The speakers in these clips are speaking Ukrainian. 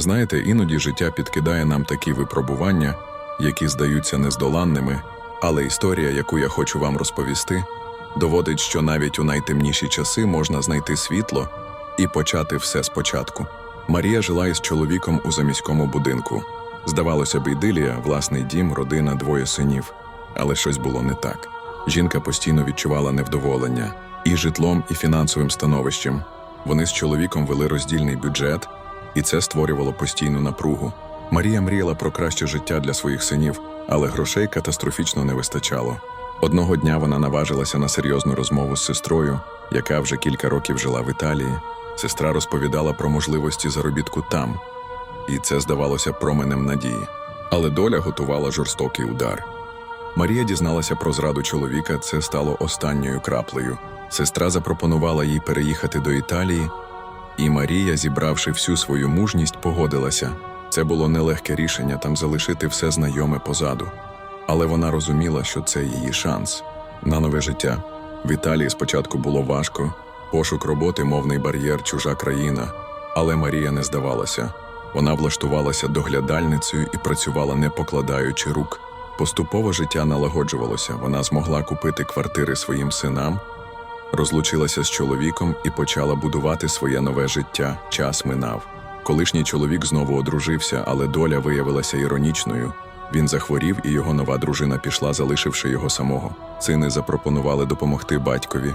Знаєте, іноді життя підкидає нам такі випробування, які здаються нездоланними, але історія, яку я хочу вам розповісти, доводить, що навіть у найтемніші часи можна знайти світло і почати все спочатку. Марія жила із чоловіком у заміському будинку. Здавалося б, ідилія, власний дім, родина, двоє синів. Але щось було не так. Жінка постійно відчувала невдоволення і житлом, і фінансовим становищем. Вони з чоловіком вели роздільний бюджет, і це створювало постійну напругу. Марія мріяла про краще життя для своїх синів, але грошей катастрофічно не вистачало. Одного дня вона наважилася на серйозну розмову з сестрою, яка вже кілька років жила в Італії. Сестра розповідала про можливості заробітку там, і це здавалося променем надії. Але доля готувала жорстокий удар. Марія дізналася про зраду чоловіка, це стало останньою краплею. Сестра запропонувала їй переїхати до Італії, і Марія, зібравши всю свою мужність, погодилася. Це було нелегке рішення там залишити все знайоме позаду. Але вона розуміла, що це її шанс на нове життя. В Італії спочатку було важко, пошук роботи, мовний бар'єр, чужа країна. Але Марія не здавалася. Вона влаштувалася доглядальницею і працювала, не покладаючи рук. Поступово життя налагоджувалося. Вона змогла купити квартири своїм синам, розлучилася з чоловіком і почала будувати своє нове життя. Час минав. Колишній чоловік знову одружився, але доля виявилася іронічною. Він захворів, і його нова дружина пішла, залишивши його самого. Сини запропонували допомогти батькові,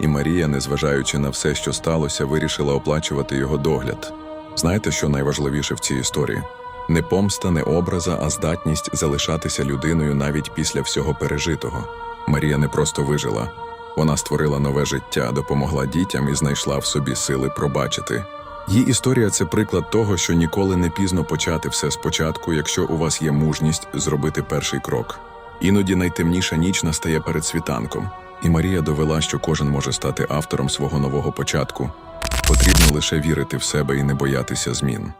і Марія, незважаючи на все, що сталося, вирішила оплачувати його догляд. Знаєте, що найважливіше в цій історії? Не помста, не образа, а здатність залишатися людиною навіть після всього пережитого. Марія не просто вижила, вона створила нове життя, допомогла дітям і знайшла в собі сили пробачити. Її історія це приклад того, що ніколи не пізно почати все спочатку, якщо у вас є мужність зробити перший крок. Іноді найтемніша ніч настає перед світанком, і Марія довела, що кожен може стати автором свого нового початку. Потрібно лише вірити в себе і не боятися змін.